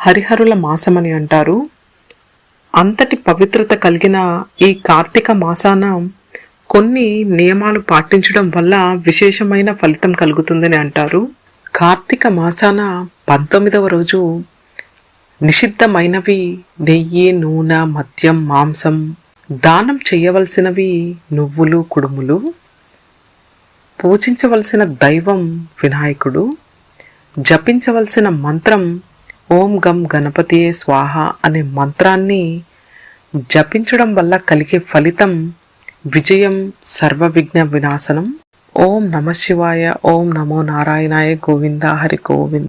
హరిహరుల మాసమని అంటారు. అంతటి పవిత్రత కలిగిన ఈ కార్తీక మాసాన కొన్ని నియమాలు పాటించడం వల్ల విశేషమైన ఫలితం కలుగుతుందని అంటారు. కార్తీక మాసాన పంతొమ్మిదవ రోజు నిషిద్ధమైనవి నెయ్యి నూనె మద్యం మాంసం దానం చేయవలసినవి నువ్వులు కుడుములు. పూజించవలసిన దైవం వినాయకుడు. జపించవలసిన మంత్రం ఓం గం గణపతియే స్వాహ అనే మంత్రాన్ని జపించడం వల్ల కలిగే ఫలితం విజయం సర్వ విఘ్న వినాశనం. ఓం నమ శివాయ ఓం నమో నారాయణాయ గోవింద హరి గోవింద.